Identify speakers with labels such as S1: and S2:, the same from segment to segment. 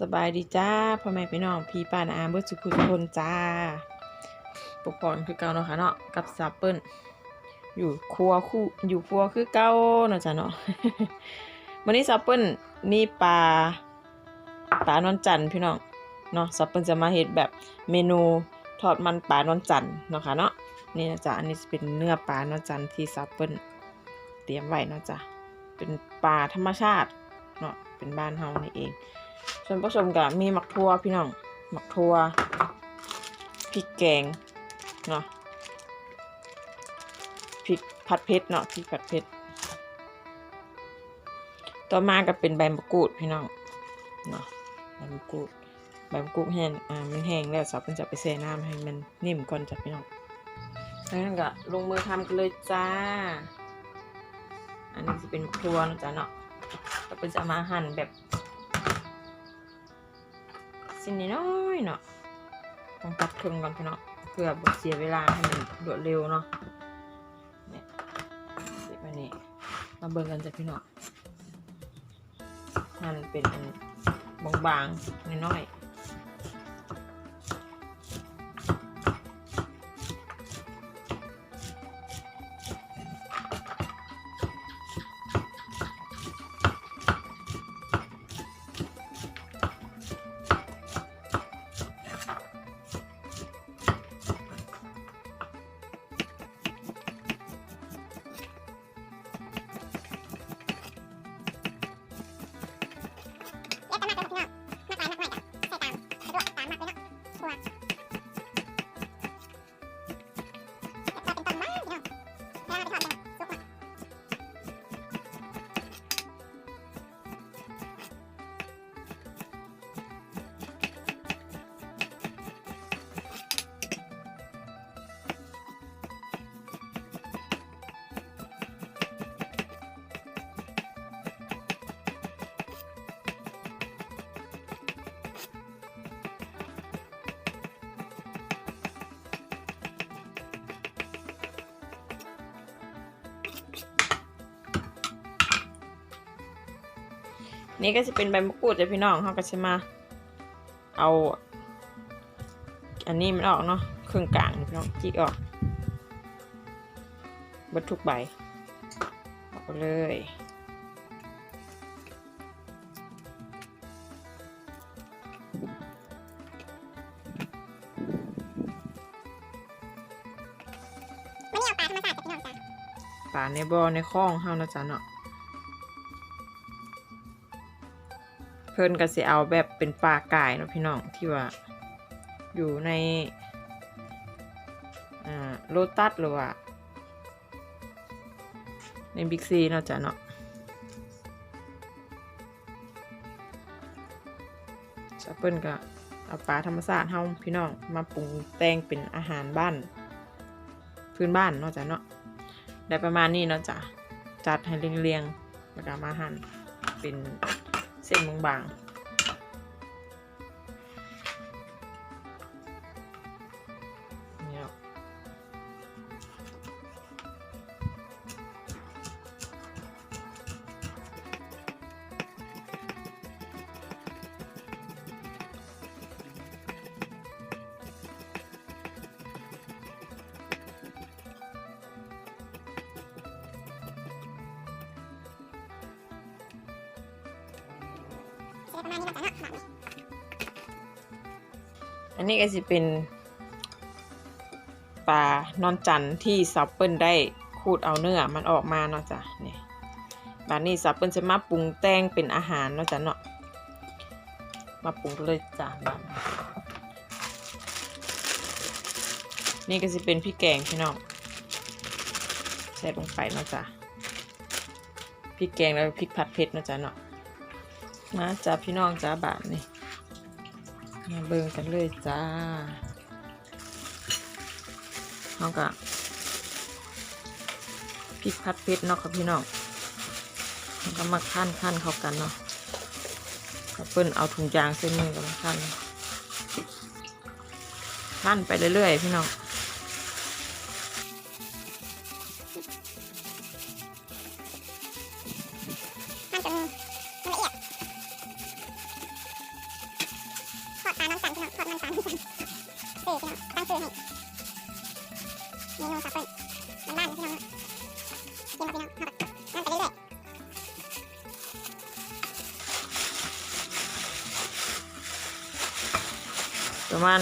S1: สบายดีจ้าพ่อแม่พี่น้องพี่ป้านาอาเบิร์สุขุทุกคนจ้าปกครองคือเก่าเนาะค่ะเนาะกับซับเปิลอยู่ครัวคู่อยู่ครัวคือเก่าเนาะจ้ะเนาะวันนี้ซับเปิลมีปลาปลานอนจันทร์พี่น้องเนาะซับเปิลจะมาเฮ็ดแบบเมนูทอดมันปลานอนจันทร์เนาะค่ะเนาะนี่นะจ๊ะอันนี้จะเป็นเนื้อปลานอนจันทร์ที่ซับเปิลเตรียมไว้เนาะจ้ะเป็นปลาธรรมชาติเนาะเป็นบ้านเฮานี่เอง ส่วนผสมกับมีหมักทั่วพี่น้องหมักทั่วพริกแกงเนาะพริกผัดเผ็ดเนาะพริกผัดเผ็ดต่อมาก็เป็นใบมะกรูดพี่น้องเนาะใบมะกรูดใบมะกรูดแห้งอ่ามันแห้งแล้วสับมันจะไปแช่น้ำให้มันนิ่มก่อนจ้ะพี่น้องแล้วนั่นก็ลงมือทำกันเลยจ้า อันนี้จะเป็นมะทั่วนะจ้ะเนาะก็เป็นจะมาหั่นแบบ สิ้นน้อยเนาะต้องตัดครึ่งก่อนพี่เนาะเพื่อบเสียเวลาให้มันรวดเร็วเนาะเนี่ยเสียไปนี่มาเบิ่งกันจ้ะพี่เนาะหั่นเป็นบางๆน้อยๆ นี่ก็จะเป็นใบมะกรูดจ้ะพี่น้องเขาก็จะมา เอา อันนี้มันออกเนาะครึ่งกลางนี่พี่น้องจิกออกเบัดทุกใบออกไปเลย
S2: ไม่ได้เอาปลาธรรมชาติจากพี่น้องจ้ะ
S1: ป่าในบ่อในคลองเฮานะจ๊ะเนาะ เพิ่นก็สิเอาแบบเป็นปลากายเนาะพี่น้องที่ว่าอยู่ในโลตัสหรือว่าในบิ๊กซีเนาะจ๊ะเนาะจะเปิ้นก็เอาปลาธรรมชาติเฮาพี่น้องมาปรุงแต่งเป็นอาหารบ้าน พื้นบ้านเนาะจ๊ะเนาะได้ประมาณนี้เนาะจ้ะจัดให้เรียงๆแล้วก็มาหั่นเป็น เส้นบางๆ
S2: ประมาณนี้นะจ้ะเนาะ
S1: อันนี้ก็จะเป็นปลานอนจันที่ซับเปิลได้ขูดเอาเนื้อมันออกมาเนาะจ้ะนี่บานนี้ซับเปิลจะมาปรุงแต่งเป็นอาหารเนาะจ้ะเนาะมาปรุงเลยจ้ะบานนี่ก็จะเป็นพริกแกงพี่น้องใส่ลงไปเนาะจ้ะพริกแกงแล้วพริกผัดเผ็ดเนาะจ้ะเนาะ มาจ้ะพี่น้องจ้าบาทนี่มาเบิ่งกันเลยจ้าเขาก็พริกพัดเพชรเนาะครับพี่น้องแล้วก็มาขั้นขั้นเข้ากันเนาะกับเปิ้นเอาถุงยางเส้นมือกันมาขั้นขั้นไปเรื่อยๆพี่น้อง
S2: เมนูสับเปิ้ลบ้านพี่น้องเนาะกินมาพี่น้องทอดนั่นไปเรื่อย
S1: ประมาณ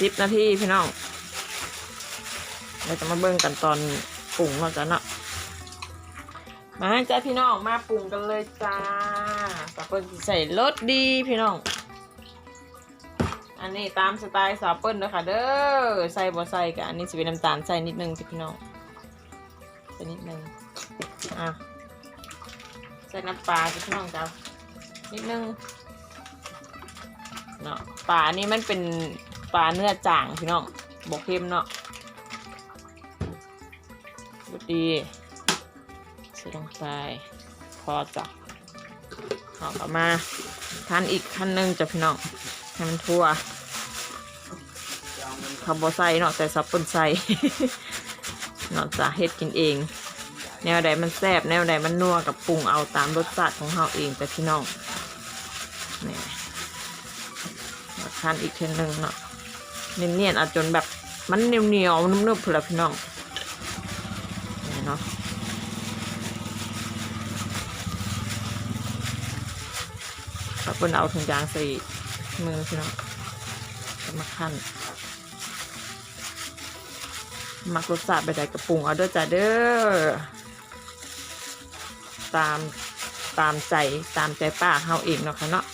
S1: สิบนาทีพี่น้องเราจะมาเบิ่งกันตอนปรุงเนาจะเนาะมาจ้าพี่น้องมาปรุงกันเลยจ้าสาวเปิ้ลใส่รสดีพี่น้อง อันนี้ตามสไตล์สาวเปิ้ลนะคะเด้อใส่บ่ใส่กันอันนี้จะเป็นน้ำตาลใส่นิดนึงจ้ะพี่น้องใส่นิดนึงอะใส่น้ำปลาจ้ะพี่น้องจ้านิดนึงเนาะปลานี่มันเป็นปลาเนื้อจ่างพี่น้องบกเข้มเนาะดูดีใส่ลงไปพอจ้ะเอากลับมาทานอีกขั้นหนึ่งจ้ะพี่น้องให้มันทั่ว คาร์โบไซเนาะแต่ซับปนไซเนาะจ้ะเฮ็ดกินเอง แนวใดมันแซ่บแนวใดมันนัวกับปรุงเอาตามรสชาติของเราเองจ้ะพี่น้องนี่มาทานอีกเทนหนึ่งเนาะเนียนๆอาจจนแบบมันเหนียวเนียวๆนุ่มๆเพื่อพี่น้องนี่เนาะถ้าเป็นเอาถุงยางใส่มือพี่น้องจะมาขั้น มักรสชาติไปได้กระปุงเอาเด้อจ้าเด้อตามตามใจตามใจป้าเฮาเองเนาะค่ะเนาะ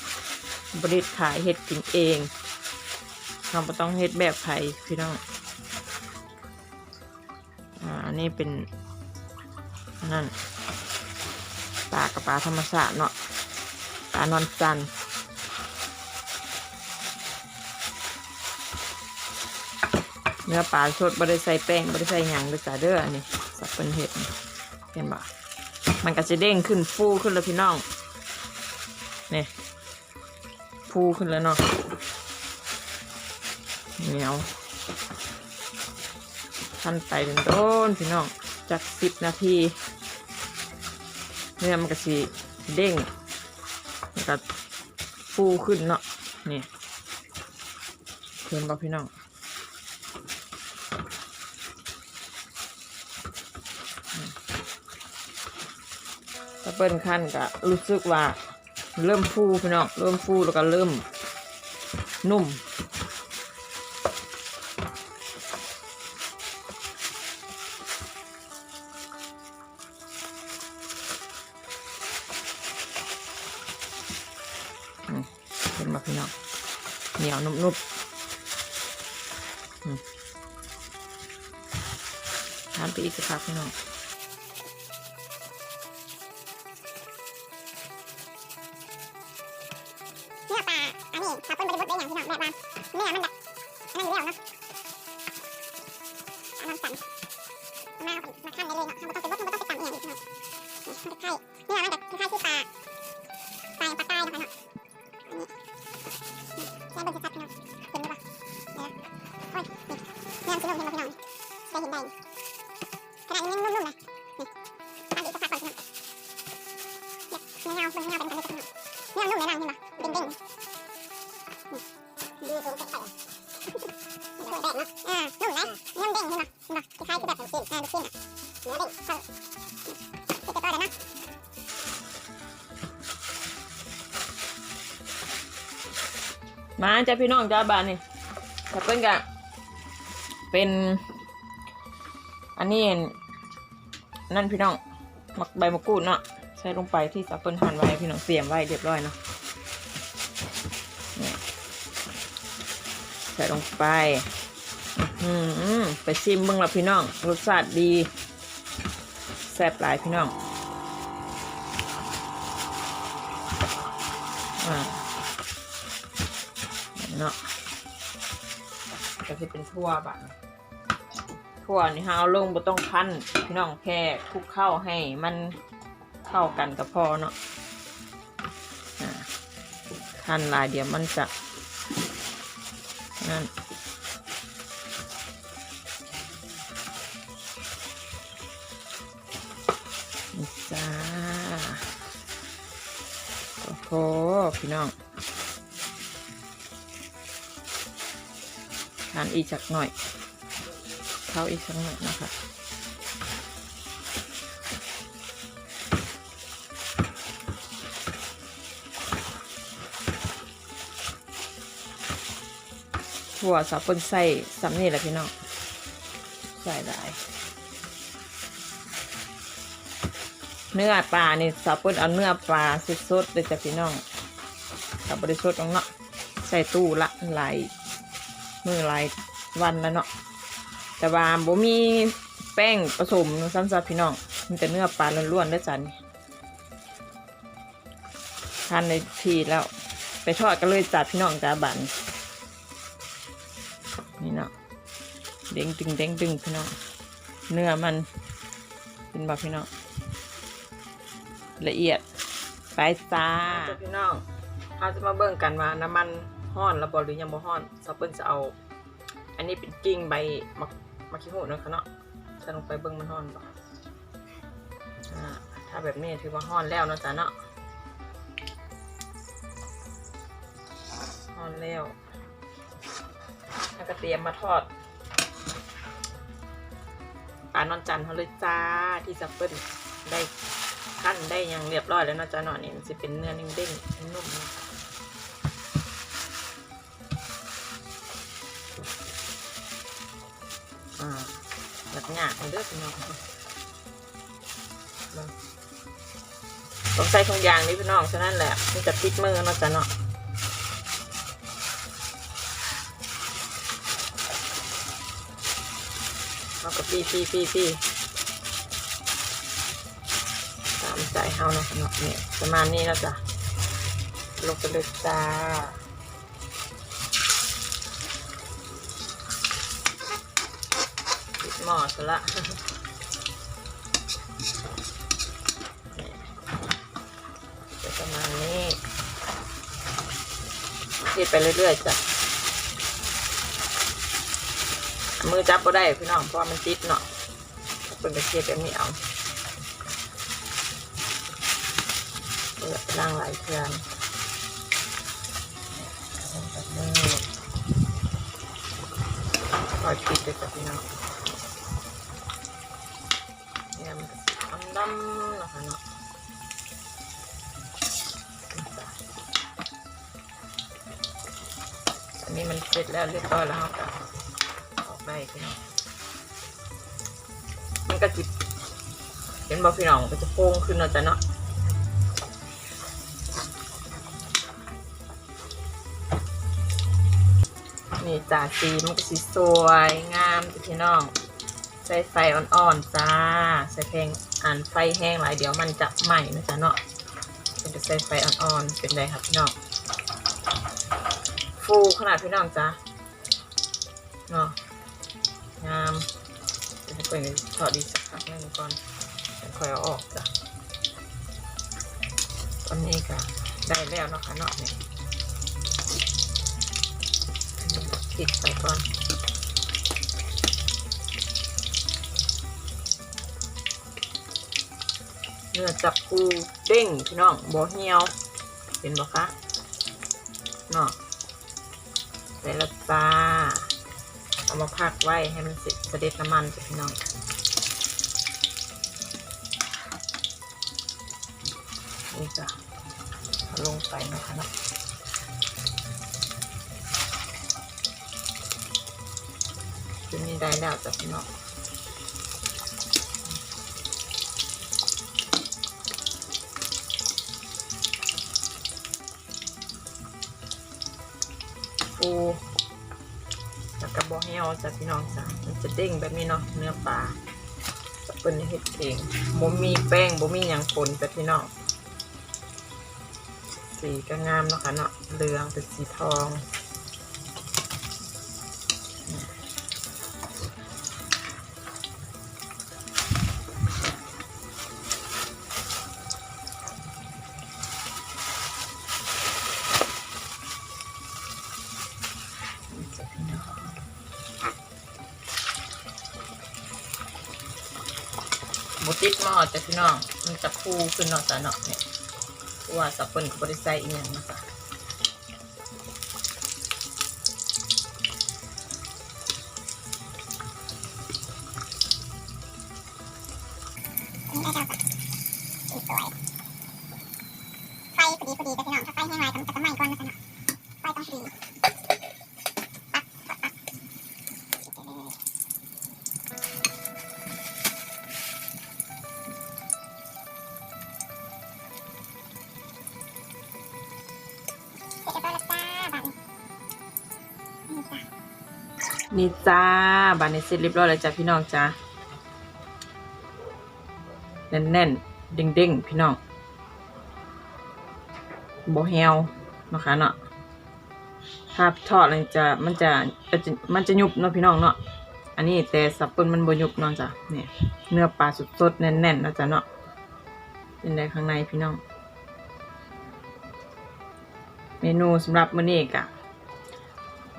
S1: บริษขายเห็ดกินเองเราไม่ต้องเห็ดแบบไผ่พี่น้องอ่าอันนี้เป็นนนั่นปลากับปลาธรรมชาติเนาะปลานอนจันทร์ เนื้อปลาสดบริใส่แป้งบริใส่หยังเลยจ้าเด้ออันนี้สับเป็นเห็ดเห็นบ่มันก็จะเด้งขึ้นฟูขึ้นเลยพี่น้องนี่ฟูขึ้นแล้วเนาะเหนียวทันไปเป็นต้นพี่น้องจากสิบนาทีเนื้อมันก็สีเด้งแล้วก็ฟูขึ้นเนาะนี่เห็นบ่พี่น้อง เปิ้นขั้นก็รู้สึกว่า เริ่มฟูพี่น้องเริ่มฟูแล้วก็เริ่มนุ่มเห็นไหมพี่น้องเหนียวนุ่มๆอืมทานไปอีกสักพักพี่น้อง
S2: เนี่ยเนื้เงาบนเงาเป็นกันเลยพี่น้องเนื้อนุ่มเลยนะเห็นปะเด้งๆดีสูงไปแดงเนาะอ่านุ่มไหมนุ่มเด้งเห็นปะเห็นปะคล้ายๆคือแบบลูกชิ้นอ่าลูกชิ้นอะเนื้อเด้งเข้าติดตัวเลยนะ
S1: มาจ้าพี่น้องจ้าบ้านนี่ถ้าเพิ่นกะเป็น อันนี้นั่นพี่น้องหมักใบมะกรูดเนาะ ใส่ลงไปที่สับเปิ้ลหั่นไว้พี่น้องเตรียมไว้เรียบร้อยเนาะใส่ลงไป อือหือไปชิมเบิ่งละพี่น้องรสชาติดี แซ่บหลายพี่น้องอ่าเนาะก็จะเป็นทั่วบะทั่วนี่ฮะเอาลงบ่ต้องพันพี่น้องแค่คลุกเข้าให้มัน เข้ากันก็พอเนาะอ่าพันลายเดี๋ยวมันจะนั่นอีจ้าโอ้โหพี่น้องทานอีกสักหน่อย เข้าอีกสักหน่อยนะคะ ถั่วสับปนใส่สำนี่แหละพี่น้องใส่ได้เนื้อปลานี่สับปนเอาเนื้อปลาสดๆเลยจ้ะพี่น้องสับบริสุทธิ์ของเนาะใส่ตู้ละหลายมือหลายวันแล้วเนาะแต่ว่าบ่มีแป้งผสมซ้ำๆพี่น้องมีแต่เนื้อปลาล้วนๆด้อจ้ะนี่ทานในทีแล้ว ไปทอดก็เลยจัดพี่น้องจ้าบันนี่ เด้งดึงเด้งดึงพี่น้องเนื้อมันเป็นแบบพี่น้องละเอียดไปจ้าพี่น้องเราจะมาเบิ่งกันว่าน้ำมันห้อนแล้วบหรือยังบ่ห้อนซับเปิ้ลจะเอา อันนี้เป็นกิ่งใบมะมะขี้หูนะคะเนาะใส่ลงไปเบิ่งมันห้อนบ่อ่าถ้าแบบนี้ถือว่าห้อนแล้วนะจ้ะเนาะห้อนแล้วแล้วก็เตรียมมาทอดานอนจันทร์เขาเลยจ้าที่ซับเปิ้ลได้ขั้นได้ยังเรียบร้อยแล้วนาะจ้าเนาะนี่มันจะเป็นเนื้อนิ่งเด้งนุ่มๆเนาะอ่าแบบหยาบเด้อพี่น้องเบิ่งต้องใส่ทุกอย่างนี่พี่น้องฉะนั้นแหละมันจะติดมือเนาะจ้าเนาะ เราก็ปีปีปีปีตามใจเฮาเนาะเนาะเนี่ยประมาณนี้แล้วจ้ะลงไปเลยจ้าปิดหม้อซะละเนี่ยจะประมาณนี้เทไปเรื่อยๆจ้ะ มือจับก็ได้พี่น้องเพราะมันติดเนาะเป็นกระเทียมแบบนี้เอาเปิดล่างหลายเทือนปล่อยปิดเลยพี่น้องเนี่ยมันดำๆนะคะเนาะอันนี้มันเสร็จแล้วเรียบร้อยแล้วค รับออกได้พี่น้องมันก็จิบเห็นบอกพี่น้องมันจะโป่งขึ้นเนาะจ้ะเนาะนี่จ้าสีมันก็สีสวยงามจ้ะพี่น้อง ใส่ไฟอ่อนๆจ้า ใส่แพงอ่านไฟแห้งหลายเดี๋ยวมันจะไหม้นะจ๊ะเนาะเป็นจะใส่ไฟอ่อนๆเป็นไรครับพี่น้องฟูขนาดพี่น้องจ้าเนาะ งามเดี๋ยวจะเปิดถอดดีสักพักหนึงก่อนเดี๋ยวค่อยเอาออกจ้ะตอนนี้ก็ได้แล้วเนาะค่ะเนาะเนี่ยปิดไปก่อนเนื้อจับปูเด้งพี่น้องบ่เหี่ยวเห็นบ่คะเนาะใส่ละจ้าเอา มาพักไว้ให้มันเสร็จเสด็จน้ำมันจ้ะพี่น้องนี่จ้ะลงไปนะคะเนาะทีนี้ได้แล้วจ้ะพี่น้องปู แล้วก็บอให้เอาจ้ะพี่น้องจ้ะมันจะเด้งแบบนี้เนาะเนื้อปลาจะเป็นเห็ดเองบ่มีแป้งบ่มีอย่างปนจ้ะพี่น้องสีก็งามเนาะค่ะเนาะเหลืองเป็นสีทอง บติดหม้อจ้ะพี่น้อง มันจะคูขึ้นเนาะจ้ะเนาะเนี่ยว่าสับเปิ้ลกับบริใส่อีกอย่างนะคะ นี่จ้าบานนี้เสร็จเรียบร้อยแล้วจ้ะพี่น้องจ้าแน่นๆ เด้งๆ พี่น้องโบแฮวเนะคะเนาะถ้าทอดเลยจะมันจะมันจะมันจะยุบเนาะพี่น้องเนาะอันนี้แต่สับปิ้ลมันบยุบเนาะจ้ะเนี่ยเนื้อปลาสดๆแน่นๆเนาะจ้ะเนาะเป็นได้ข้างในพี่น้อง เมนูสำหรับมื้อนี้กะ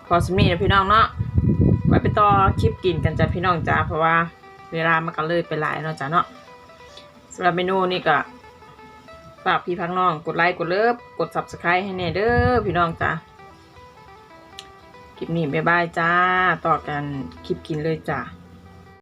S1: พอสำนีนะพี่น้องเนาะ ไว้ไปต่อคลิปกินกันจ้ะพี่น้องจ้าเพราะว่าเวลามันก็เลยไปหลายเนาะจ้ะเนาะสำหรับเมนูนี่ก็ฝากพี่พังน้องกดไลค์กดเลิฟกดซับสไครต์ให้แน่เด้อพี่น้องจ้าคลิปนี้บ๊ายบายจ้า ต่อกันคลิปกินเลยจ้า